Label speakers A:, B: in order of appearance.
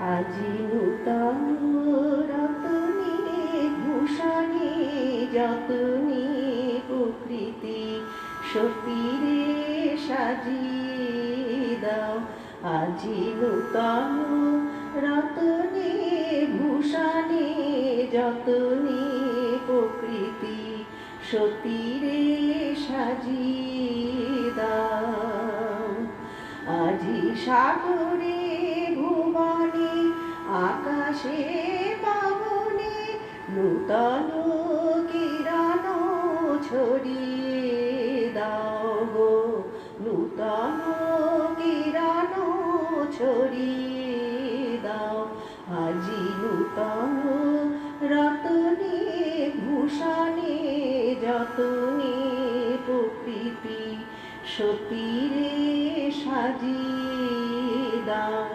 A: আজি নূতন রতনে ভূষণে যতনে প্রকৃতি সতীরে সাজিয়ে দাও। আজি নূতন রতনে ভূষণে যতনে প্রকৃতি সতীরে সাজিয়ে আজি সাগরে ভুবনে আকাশে পাবনে নূতন কিরণ ছড়িয়ে দাও গো, নূতন কিরণ ছড়িয়ে দাও। আজি নূতন রতনে, ভূষণে যতনে প্রকৃতি সতীরে সাজিয়ে দাও